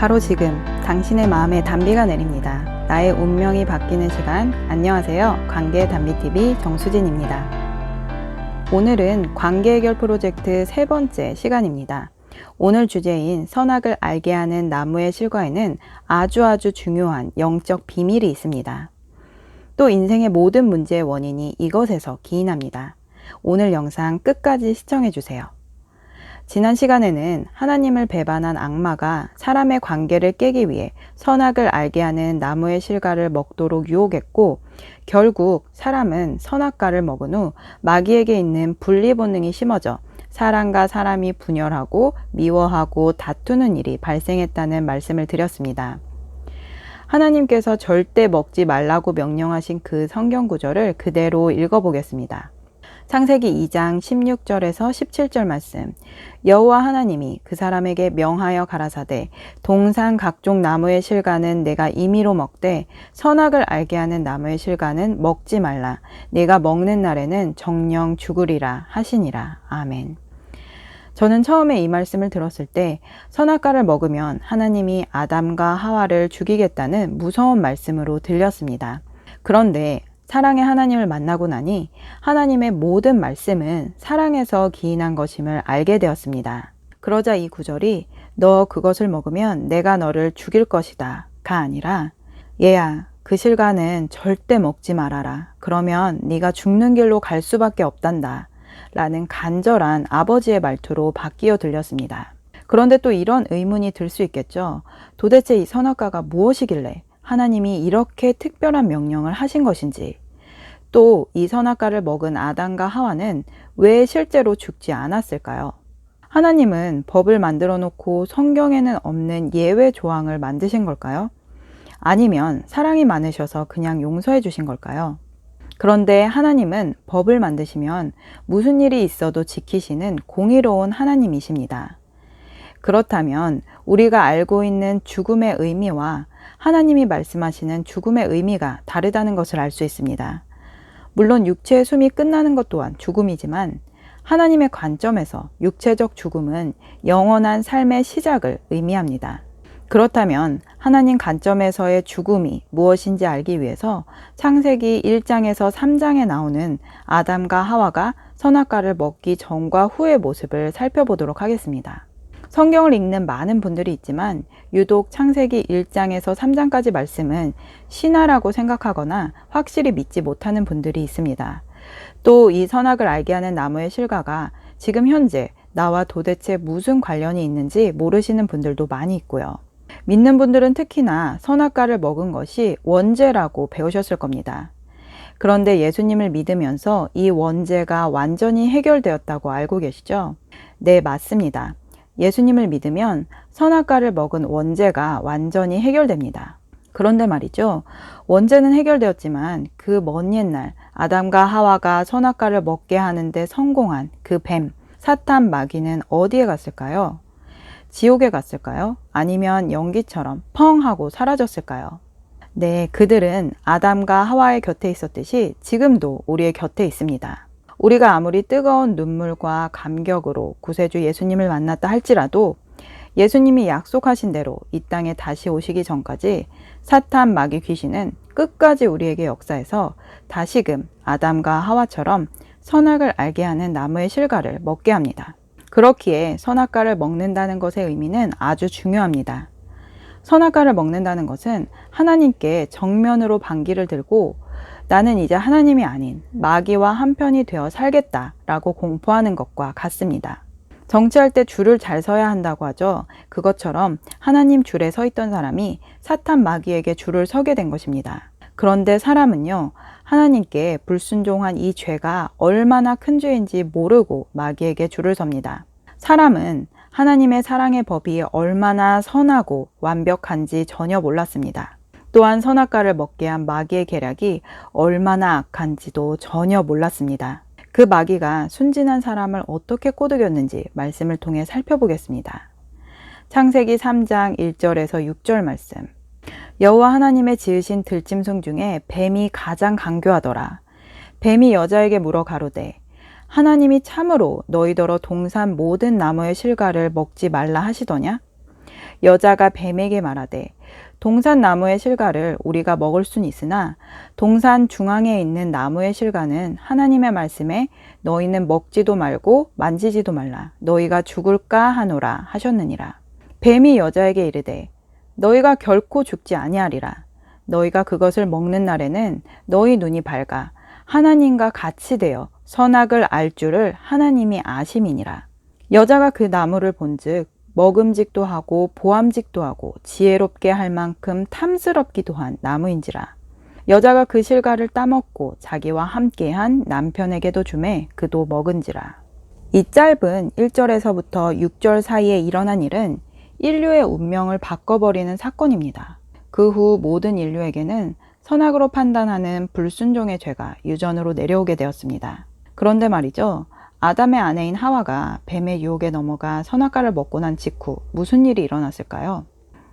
바로 지금 당신의 마음에 단비가 내립니다. 나의 운명이 바뀌는 시간. 안녕하세요. 관계 단비TV 정수진입니다. 오늘은 관계 해결 프로젝트 세 번째 시간입니다. 오늘 주제인 선악을 알게 하는 나무의 실과에는 아주 아주 중요한 영적 비밀이 있습니다. 또 인생의 모든 문제의 원인이 이것에서 기인합니다. 오늘 영상 끝까지 시청해 주세요. 지난 시간에는 하나님을 배반한 악마가 사람의 관계를 깨기 위해 선악을 알게 하는 나무의 실과를 먹도록 유혹했고 결국 사람은 선악과를 먹은 후 마귀에게 있는 분리 본능이 심어져 사람과 사람이 분열하고 미워하고 다투는 일이 발생했다는 말씀을 드렸습니다. 하나님께서 절대 먹지 말라고 명령하신 그 성경 구절을 그대로 읽어보겠습니다. 창세기 2장 16절에서 17절 말씀. 여호와 하나님이 그 사람에게 명하여 가라사대 동산 각종 나무의 실과는 내가 임의로 먹되 선악을 알게 하는 나무의 실과는 먹지 말라. 내가 먹는 날에는 정령 죽으리라 하시니라. 아멘. 저는 처음에 이 말씀을 들었을 때 선악과를 먹으면 하나님이 아담과 하와를 죽이겠다는 무서운 말씀으로 들렸습니다. 그런데 사랑의 하나님을 만나고 나니 하나님의 모든 말씀은 사랑에서 기인한 것임을 알게 되었습니다. 그러자 이 구절이 너 그것을 먹으면 내가 너를 죽일 것이다. 가 아니라 얘야 그 실과는 절대 먹지 말아라. 그러면 네가 죽는 길로 갈 수밖에 없단다. 라는 간절한 아버지의 말투로 바뀌어 들렸습니다. 그런데 또 이런 의문이 들 수 있겠죠. 도대체 이 선악과가 무엇이길래 하나님이 이렇게 특별한 명령을 하신 것인지, 또 이 선악과를 먹은 아담과 하와는 왜 실제로 죽지 않았을까요? 하나님은 법을 만들어 놓고 성경에는 없는 예외 조항을 만드신 걸까요? 아니면 사랑이 많으셔서 그냥 용서해 주신 걸까요? 그런데 하나님은 법을 만드시면 무슨 일이 있어도 지키시는 공의로운 하나님이십니다. 그렇다면 우리가 알고 있는 죽음의 의미와 하나님이 말씀하시는 죽음의 의미가 다르다는 것을 알 수 있습니다. 물론 육체의 숨이 끝나는 것 또한 죽음이지만 하나님의 관점에서 육체적 죽음은 영원한 삶의 시작을 의미합니다. 그렇다면 하나님 관점에서의 죽음이 무엇인지 알기 위해서 창세기 1장에서 3장에 나오는 아담과 하와가 선악과를 먹기 전과 후의 모습을 살펴보도록 하겠습니다. 성경을 읽는 많은 분들이 있지만 유독 창세기 1장에서 3장까지 말씀은 신화라고 생각하거나 확실히 믿지 못하는 분들이 있습니다. 또 이 선악을 알게 하는 나무의 실과가 지금 현재 나와 도대체 무슨 관련이 있는지 모르시는 분들도 많이 있고요. 믿는 분들은 특히나 선악과를 먹은 것이 원죄라고 배우셨을 겁니다. 그런데 예수님을 믿으면서 이 원죄가 완전히 해결되었다고 알고 계시죠? 네, 맞습니다. 예수님을 믿으면 선악과를 먹은 원죄가 완전히 해결됩니다. 그런데 말이죠. 원죄는 해결되었지만 그 먼 옛날 아담과 하와가 선악과를 먹게 하는데 성공한 그 뱀, 사탄 마귀는 어디에 갔을까요? 지옥에 갔을까요? 아니면 연기처럼 펑 하고 사라졌을까요? 네, 그들은 아담과 하와의 곁에 있었듯이 지금도 우리의 곁에 있습니다. 우리가 아무리 뜨거운 눈물과 감격으로 구세주 예수님을 만났다 할지라도 예수님이 약속하신 대로 이 땅에 다시 오시기 전까지 사탄 마귀 귀신은 끝까지 우리에게 역사해서 다시금 아담과 하와처럼 선악을 알게 하는 나무의 실과를 먹게 합니다. 그렇기에 선악과를 먹는다는 것의 의미는 아주 중요합니다. 선악과를 먹는다는 것은 하나님께 정면으로 반기를 들고 나는 이제 하나님이 아닌 마귀와 한편이 되어 살겠다라고 공포하는 것과 같습니다. 정치할 때 줄을 잘 서야 한다고 하죠. 그것처럼 하나님 줄에 서 있던 사람이 사탄 마귀에게 줄을 서게 된 것입니다. 그런데 사람은요, 하나님께 불순종한 이 죄가 얼마나 큰 죄인지 모르고 마귀에게 줄을 섭니다. 사람은 하나님의 사랑의 법이 얼마나 선하고 완벽한지 전혀 몰랐습니다. 또한 선악과를 먹게 한 마귀의 계략이 얼마나 악한지도 전혀 몰랐습니다. 그 마귀가 순진한 사람을 어떻게 꼬드겼는지 말씀을 통해 살펴보겠습니다. 창세기 3장 1절에서 6절 말씀. 여호와 하나님의 지으신 들짐승 중에 뱀이 가장 강교하더라. 뱀이 여자에게 물어 가로되 하나님이 참으로 너희더러 동산 모든 나무의 실과를 먹지 말라 하시더냐? 여자가 뱀에게 말하되 동산 나무의 실과를 우리가 먹을 순 있으나 동산 중앙에 있는 나무의 실과는 하나님의 말씀에 너희는 먹지도 말고 만지지도 말라. 너희가 죽을까 하노라 하셨느니라. 뱀이 여자에게 이르되 너희가 결코 죽지 아니하리라. 너희가 그것을 먹는 날에는 너희 눈이 밝아 하나님과 같이 되어 선악을 알 줄을 하나님이 아심이니라. 여자가 그 나무를 본즉 먹음직도 하고 보암직도 하고 지혜롭게 할 만큼 탐스럽기도 한 나무인지라. 여자가 그 실과를 따먹고 자기와 함께한 남편에게도 주매 그도 먹은지라. 이 짧은 1절에서부터 6절 사이에 일어난 일은 인류의 운명을 바꿔버리는 사건입니다. 그 후 모든 인류에게는 선악으로 판단하는 불순종의 죄가 유전으로 내려오게 되었습니다. 그런데 말이죠. 아담의 아내인 하와가 뱀의 유혹에 넘어가 선악과를 먹고 난 직후 무슨 일이 일어났을까요?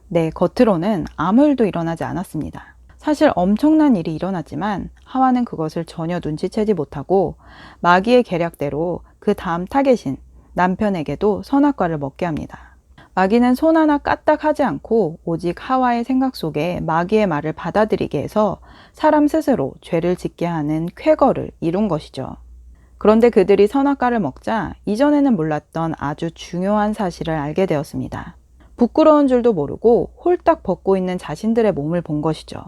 네, 겉으로는 아무 일도 일어나지 않았습니다. 사실 엄청난 일이 일어났지만 하와는 그것을 전혀 눈치채지 못하고 마귀의 계략대로 그 다음 타겟인 남편에게도 선악과를 먹게 합니다. 마귀는 손 하나 까딱하지 않고 오직 하와의 생각 속에 마귀의 말을 받아들이게 해서 사람 스스로 죄를 짓게 하는 쾌거를 이룬 것이죠. 그런데 그들이 선악과를 먹자 이전에는 몰랐던 아주 중요한 사실을 알게 되었습니다. 부끄러운 줄도 모르고 홀딱 벗고 있는 자신들의 몸을 본 것이죠.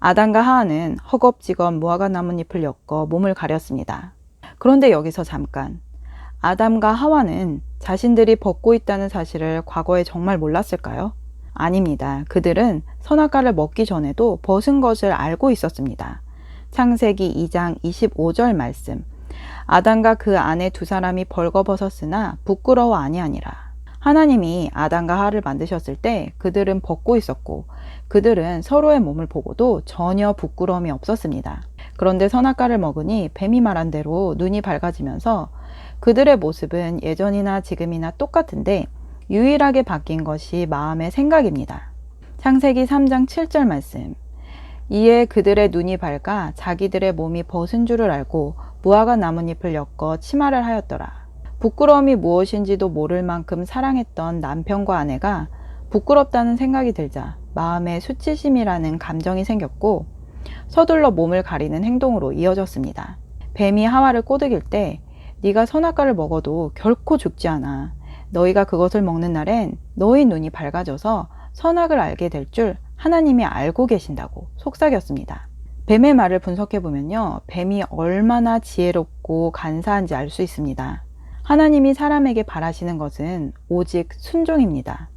아담과 하하는 허겁지겁 무화과 나뭇잎을 엮어 몸을 가렸습니다. 그런데 여기서 잠깐. 아담과 하와는 자신들이 벗고 있다는 사실을 과거에 정말 몰랐을까요? 아닙니다. 그들은 선악과를 먹기 전에도 벗은 것을 알고 있었습니다. 창세기 2장 25절 말씀. 아담과 그 아내 두 사람이 벌거벗었으나 부끄러워 아니하니라. 하나님이 아담과 하를 만드셨을 때 그들은 벗고 있었고 그들은 서로의 몸을 보고도 전혀 부끄러움이 없었습니다. 그런데 선악과를 먹으니 뱀이 말한 대로 눈이 밝아지면서 그들의 모습은 예전이나 지금이나 똑같은데 유일하게 바뀐 것이 마음의 생각입니다. 창세기 3장 7절 말씀. 이에 그들의 눈이 밝아 자기들의 몸이 벗은 줄을 알고 무화과 나뭇잎을 엮어 치마를 하였더라. 부끄러움이 무엇인지도 모를 만큼 사랑했던 남편과 아내가 부끄럽다는 생각이 들자 마음에 수치심이라는 감정이 생겼고 서둘러 몸을 가리는 행동으로 이어졌습니다. 뱀이 하와를 꼬드길 때 네가 선악과를 먹어도 결코 죽지 않아. 너희가 그것을 먹는 날엔 너희 눈이 밝아져서 선악을 알게 될 줄 하나님이 알고 계신다고 속삭였습니다. 뱀의 말을 분석해 보면요. 뱀이 얼마나 지혜롭고 간사한지 알 수 있습니다. 하나님이 사람에게 바라시는 것은 오직 순종입니다.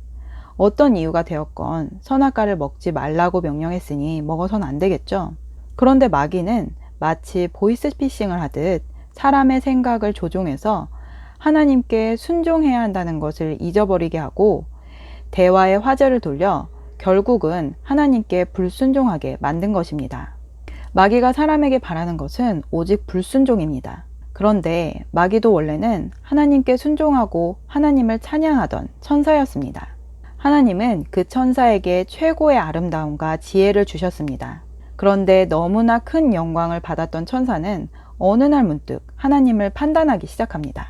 어떤 이유가 되었건 선악과를 먹지 말라고 명령했으니 먹어선 안 되겠죠. 그런데 마귀는 마치 보이스피싱을 하듯 사람의 생각을 조종해서 하나님께 순종해야 한다는 것을 잊어버리게 하고 대화의 화제를 돌려 결국은 하나님께 불순종하게 만든 것입니다. 마귀가 사람에게 바라는 것은 오직 불순종입니다. 그런데 마귀도 원래는 하나님께 순종하고 하나님을 찬양하던 천사였습니다. 하나님은 그 천사에게 최고의 아름다움과 지혜를 주셨습니다. 그런데 너무나 큰 영광을 받았던 천사는 어느 날 문득 하나님을 판단하기 시작합니다.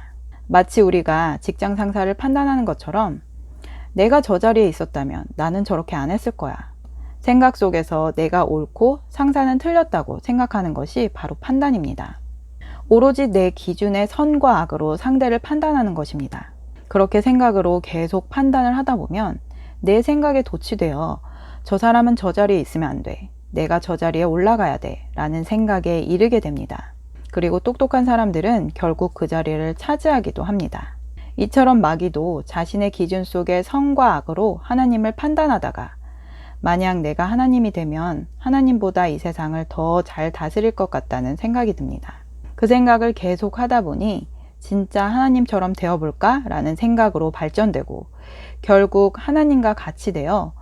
마치 우리가 직장 상사를 판단하는 것처럼 내가 저 자리에 있었다면 나는 저렇게 안 했을 거야. 생각 속에서 내가 옳고 상사는 틀렸다고 생각하는 것이 바로 판단입니다. 오로지 내 기준의 선과 악으로 상대를 판단하는 것입니다. 그렇게 생각으로 계속 판단을 하다 보면 내 생각에 도취되어 저 사람은 저 자리에 있으면 안 돼. 내가 저 자리에 올라가야 돼. 라는 생각에 이르게 됩니다. 그리고 똑똑한 사람들은 결국 그 자리를 차지하기도 합니다. 이처럼 마귀도 자신의 기준 속의 선과 악으로 하나님을 판단하다가 만약 내가 하나님이 되면 하나님보다 이 세상을 더 잘 다스릴 것 같다는 생각이 듭니다. 그 생각을 계속 하다 보니 진짜 하나님처럼 되어볼까? 라는 생각으로 발전되고 결국 하나님과 같이 되어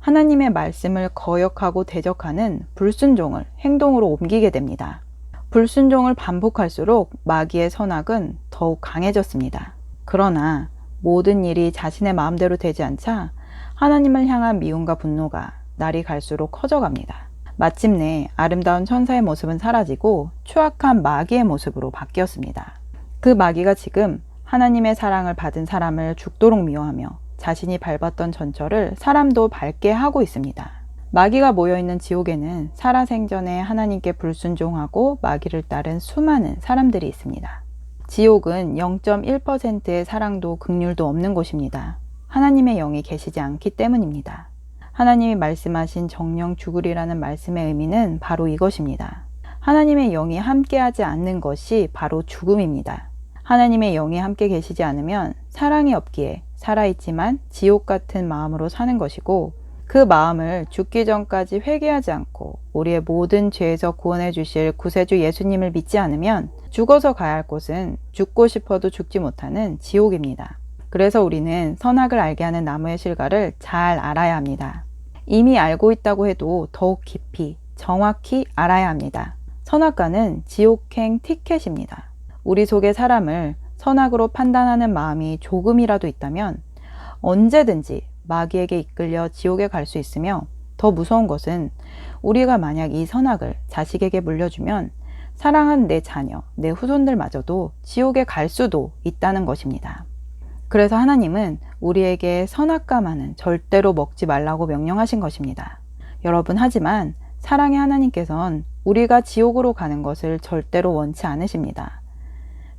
하나님의 말씀을 거역하고 대적하는 불순종을 행동으로 옮기게 됩니다. 불순종을 반복할수록 마귀의 선악은 더욱 강해졌습니다. 그러나 모든 일이 자신의 마음대로 되지 않자 하나님을 향한 미움과 분노가 날이 갈수록 커져갑니다. 마침내 아름다운 천사의 모습은 사라지고 추악한 마귀의 모습으로 바뀌었습니다. 그 마귀가 지금 하나님의 사랑을 받은 사람을 죽도록 미워하며 자신이 밟았던 전철을 사람도 밟게 하고 있습니다. 마귀가 모여있는 지옥에는 살아생전에 하나님께 불순종하고 마귀를 따른 수많은 사람들이 있습니다. 지옥은 0.1%의 사랑도 극률도 없는 곳입니다. 하나님의 영이 계시지 않기 때문입니다. 하나님이 말씀하신 정령 죽으리라는 말씀의 의미는 바로 이것입니다. 하나님의 영이 함께하지 않는 것이 바로 죽음입니다. 하나님의 영이 함께 계시지 않으면 사랑이 없기에 살아있지만 지옥 같은 마음으로 사는 것이고 그 마음을 죽기 전까지 회개하지 않고 우리의 모든 죄에서 구원해 주실 구세주 예수님을 믿지 않으면 죽어서 가야 할 곳은 죽고 싶어도 죽지 못하는 지옥입니다. 그래서 우리는 선악을 알게 하는 나무의 실과를 잘 알아야 합니다. 이미 알고 있다고 해도 더욱 깊이 정확히 알아야 합니다. 선악과는 지옥행 티켓입니다. 우리 속의 사람을 선악으로 판단하는 마음이 조금이라도 있다면 언제든지 마귀에게 이끌려 지옥에 갈 수 있으며 더 무서운 것은 우리가 만약 이 선악을 자식에게 물려주면 사랑한 내 자녀, 내 후손들마저도 지옥에 갈 수도 있다는 것입니다. 그래서 하나님은 우리에게 선악과만은 절대로 먹지 말라고 명령하신 것입니다. 여러분, 하지만 사랑의 하나님께선 우리가 지옥으로 가는 것을 절대로 원치 않으십니다.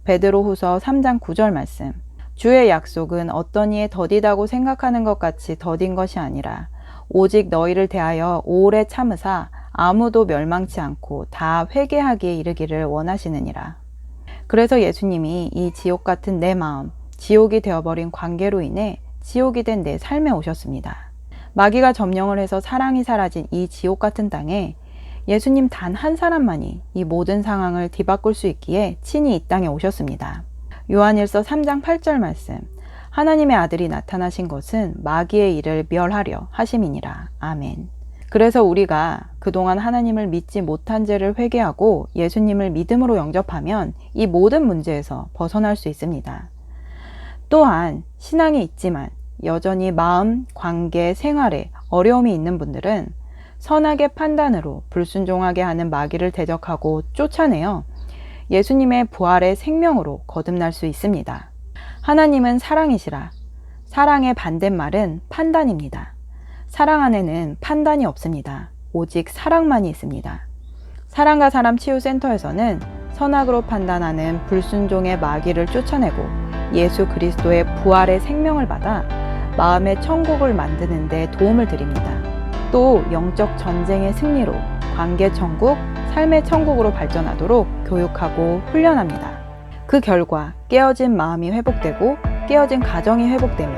베드로 후서 3장 9절 말씀. 주의 약속은 어떤 이의 더디다고 생각하는 것 같이 더딘 것이 아니라 오직 너희를 대하여 오래 참으사 아무도 멸망치 않고 다 회개하기에 이르기를 원하시느니라. 그래서 예수님이 이 지옥 같은 내 마음, 지옥이 되어버린 관계로 인해 지옥이 된 내 삶에 오셨습니다. 마귀가 점령을 해서 사랑이 사라진 이 지옥 같은 땅에 예수님 단 한 사람만이 이 모든 상황을 뒤바꿀 수 있기에 친히 이 땅에 오셨습니다. 요한일서 3장 8절 말씀. 하나님의 아들이 나타나신 것은 마귀의 일을 멸하려 하심이니라. 아멘. 그래서 우리가 그동안 하나님을 믿지 못한 죄를 회개하고 예수님을 믿음으로 영접하면 이 모든 문제에서 벗어날 수 있습니다. 또한 신앙이 있지만 여전히 마음, 관계, 생활에 어려움이 있는 분들은 선악의 판단으로 불순종하게 하는 마귀를 대적하고 쫓아내어 예수님의 부활의 생명으로 거듭날 수 있습니다. 하나님은 사랑이시라. 사랑의 반대말은 판단입니다. 사랑 안에는 판단이 없습니다. 오직 사랑만이 있습니다. 사랑과 사람 치유 센터에서는 선악으로 판단하는 불순종의 마귀를 쫓아내고 예수 그리스도의 부활의 생명을 받아 마음의 천국을 만드는 데 도움을 드립니다. 또 영적 전쟁의 승리로 관계 천국, 삶의 천국으로 발전하도록 교육하고 훈련합니다. 그 결과 깨어진 마음이 회복되고 깨어진 가정이 회복되며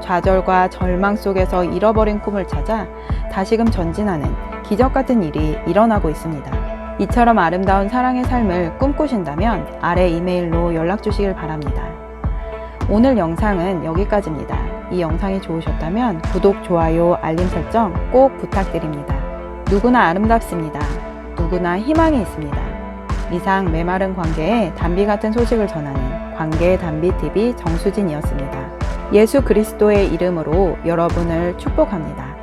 좌절과 절망 속에서 잃어버린 꿈을 찾아 다시금 전진하는 기적 같은 일이 일어나고 있습니다. 이처럼 아름다운 사랑의 삶을 꿈꾸신다면 아래 이메일로 연락 주시길 바랍니다. 오늘 영상은 여기까지입니다. 이 영상이 좋으셨다면 구독, 좋아요, 알림 설정 꼭 부탁드립니다. 누구나 아름답습니다. 누구나 희망이 있습니다. 이상 메마른 관계에 담비 같은 소식을 전하는 관계의 담비TV 정수진이었습니다. 예수 그리스도의 이름으로 여러분을 축복합니다.